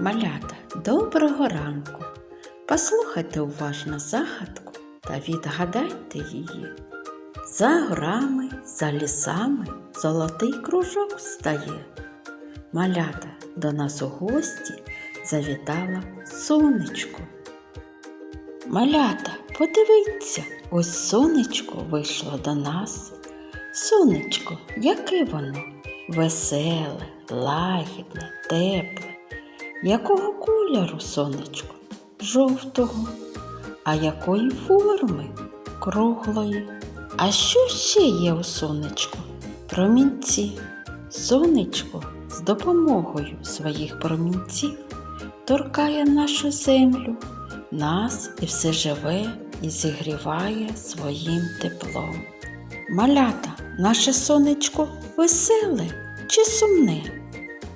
Малята, доброго ранку. Послухайте уважно загадку та відгадайте її. За горами, за лісами золотий кружок стає. Малята до нас у гості завітала сонечко. Малята, подивіться, ось сонечко вийшло до нас. Сонечко, яке воно? Веселе, лагідне, тепле. Якого кольору сонечко? Жовтого. А якої форми? Круглої. А що ще є у сонечку? Промінці. Сонечко з допомогою своїх промінців торкає нашу землю, нас і все живе і зігріває своїм теплом. Малята, наше сонечко веселе чи сумне?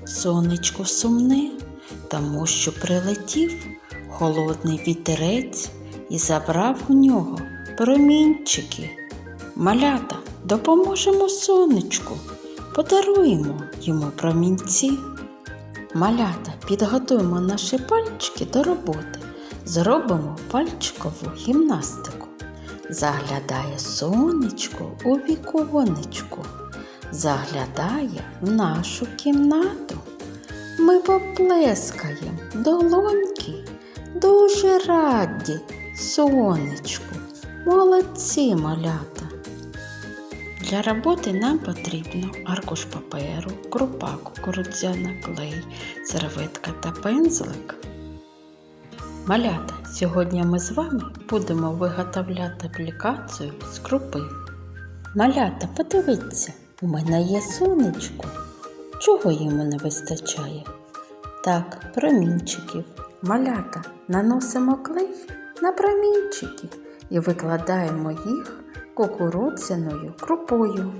Сонечко сумне, тому що прилетів холодний вітерець і забрав у нього промінчики. Малята, допоможемо сонечку, подаруємо йому промінці. Малята, підготуємо наші пальчики до роботи, зробимо пальчикову гімнастику. Заглядає сонечко у віконечко, заглядає в нашу кімнату. Ми поплескаємо долоньки, дуже раді сонечку. Молодці малята. Для роботи нам потрібно аркуш паперу, крупа кукурудзяна, клей, серветка та пензлик. Малята, сьогодні ми з вами будемо виготовляти аплікацію з крупи. Малята, подивіться, у мене є сонечко. Чого йому не вистачає? Так, промінчиків. Малята наносимо клей на промінчики і викладаємо їх кукурудзяною крупою.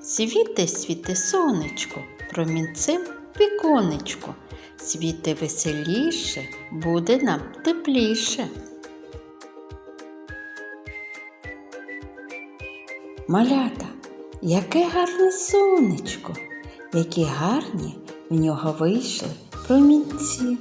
Світи, світи сонечко, промінцем віконечко. Світи веселіше, буде нам тепліше. Малята, яке гарне сонечко, які гарні в нього вийшли промінці.